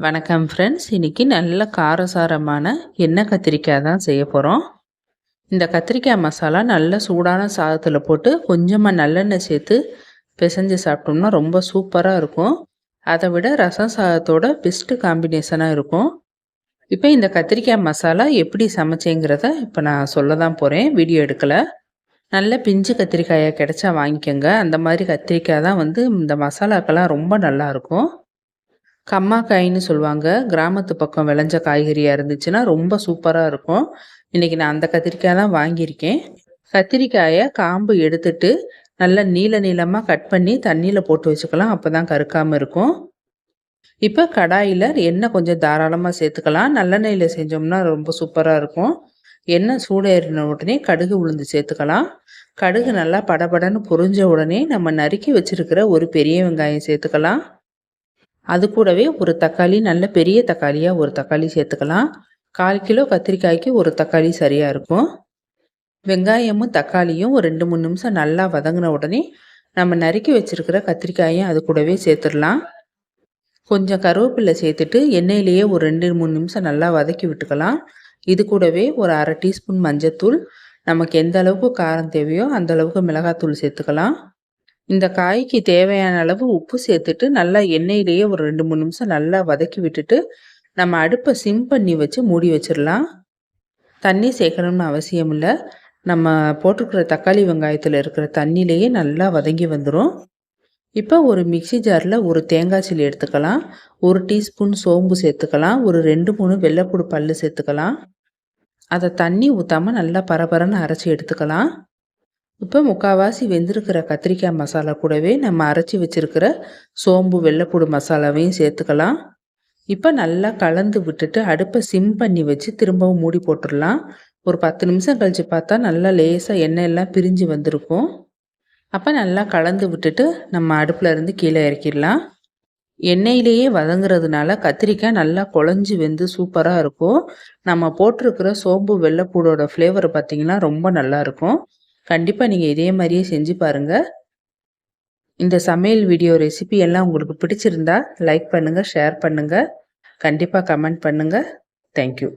வணக்கம் ஃப்ரெண்ட்ஸ் இன்றைக்கி நல்ல காரசாரமான எண்ணெய் கத்திரிக்காய் தான் செய்ய போகிறோம் இந்த கத்திரிக்காய் மசாலா நல்ல சூடான சாதத்தில் போட்டு கொஞ்சமாக நல்லெண்ணெய் சேர்த்து பிசைஞ்சு சாப்பிட்டோம்னா ரொம்ப சூப்பராக இருக்கும். அதை விட ரசம் சாதத்தோட பெஸ்ட்டு காம்பினேஷனாக இருக்கும். இப்போ இந்த கத்திரிக்காய் மசாலா எப்படி சமைச்சேங்கிறத இப்போ நான் சொல்ல தான் போகிறேன் வீடியோ எடுக்கலை. நல்ல பிஞ்சு கத்திரிக்காயை கிடச்சா வாங்கிக்கோங்க. அந்த மாதிரி கத்திரிக்காய் தான் வந்து இந்த மசாலாக்கெல்லாம் ரொம்ப நல்லாயிருக்கும் கம்மாக்காயின்னு சொல்லுவாங்க. கிராமத்து பக்கம் விளைஞ்ச காய்கறியாக இருந்துச்சுன்னா ரொம்ப சூப்பராக இருக்கும். இன்றைக்கி நான் அந்த கத்திரிக்காய் தான் வாங்கியிருக்கேன். கத்திரிக்காயை காம்பு எடுத்துட்டு நல்லா நீள நீளமாக கட் பண்ணி தண்ணியில் போட்டு வச்சுக்கலாம். அப்போ தான் கருக்காமல் இருக்கும். இப்போ கடாயில் எண்ணெய் கொஞ்சம் தாராளமாக சேர்த்துக்கலாம். நல்லெண்ணெயில் செஞ்சோம்னா ரொம்ப சூப்பராக இருக்கும். எண்ணெய் சூடேறின உடனே கடுகு உளுந்து சேர்த்துக்கலாம். கடுகு நல்லா படபடன்னு பொரிஞ்ச உடனே நம்ம நறுக்கி வச்சுருக்கிற ஒரு பெரிய வெங்காயம் சேர்த்துக்கலாம். அது கூடவே ஒரு தக்காளி நல்ல பெரிய தக்காளியாக ஒரு தக்காளி சேர்த்துக்கலாம். கால் கிலோ கத்திரிக்காய்க்கு ஒரு தக்காளி சரியாக இருக்கும். வெங்காயமும் தக்காளியும் ஒரு ரெண்டு மூணு நிமிஷம் நல்லா வதங்கின உடனே நம்ம நறுக்கி வச்சுருக்கிற கத்திரிக்காயும் அது கூடவே சேர்த்துடலாம். கொஞ்சம் கருவேப்பிலை சேர்த்துட்டு எண்ணெயிலேயே ஒரு ரெண்டு மூணு நிமிஷம் நல்லா வதக்கி விட்டுக்கலாம். இது கூடவே ஒரு அரை டீஸ்பூன் மஞ்சத்தூள். நமக்கு எந்த அளவுக்கு காரம் தேவையோ அந்த அளவுக்கு மிளகாத்தூள் சேர்த்துக்கலாம். இந்த காய்க்கு தேவையான அளவு உப்பு சேர்த்துட்டு நல்லா எண்ணெயிலேயே ஒரு ரெண்டு மூணு நிமிஷம் நல்லா வதக்கி விட்டுட்டு நம்ம அடுப்பை சிம் பண்ணி வச்சு மூடி வச்சிடலாம். தண்ணி சேர்க்கணும்னு அவசியம் இல்லை. நம்ம போட்டிருக்கிற தக்காளி வெங்காயத்தில் இருக்கிற தண்ணியிலேயே நல்லா வதங்கி வந்துடும் இப்போ ஒரு மிக்சி ஜாரில் ஒரு தேங்காய் சில்லி எடுத்துக்கலாம். ஒரு டீஸ்பூன் சோம்பு சேர்த்துக்கலாம். ஒரு ரெண்டு மூணு வெள்ளைப்பூடு பல் சேர்த்துக்கலாம். அதை தண்ணி ஊற்றாமல் நல்லா பரபரன்னு அரைச்சி எடுத்துக்கலாம். இப்போ முக்கால்வாசி வெந்திருக்கிற கத்திரிக்காய் மசாலா கூடவே நம்ம அரைச்சி வச்சுருக்கிற சோம்பு வெள்ளைப்பூடு மசாலாவையும் சேர்த்துக்கலாம். இப்போ நல்லா கலந்து விட்டுட்டு அடுப்பை சிம் பண்ணி வச்சு திரும்பவும் மூடி போட்டுடலாம். ஒரு பத்து நிமிஷம் கழித்து பார்த்தா நல்லா லேசாக எண்ணெய் எல்லாம் பிரிஞ்சு வந்திருக்கும். அப்போ நல்லா கலந்து விட்டுட்டு நம்ம அடுப்பில் இருந்து கீழே இறக்கிடலாம். எண்ணெயிலேயே வதங்குறதுனால கத்திரிக்காய் நல்லா குழஞ்சி வெந்து சூப்பராக இருக்கும். நம்ம போட்டிருக்கிற சோம்பு வெள்ளைப்பூடோட ஃப்ளேவர் பார்த்திங்கன்னா ரொம்ப நல்லாயிருக்கும் கண்டிப்பாக நீங்கள் இதே மாதிரியே செஞ்சு பாருங்கள் இந்த சமையல் வீடியோ ரெசிபி எல்லாம் உங்களுக்கு பிடிச்சிருந்தா லைக் பண்ணுங்கள் ஷேர் பண்ணுங்கள் கண்டிப்பாக கமெண்ட் பண்ணுங்கள் தேங்க்யூ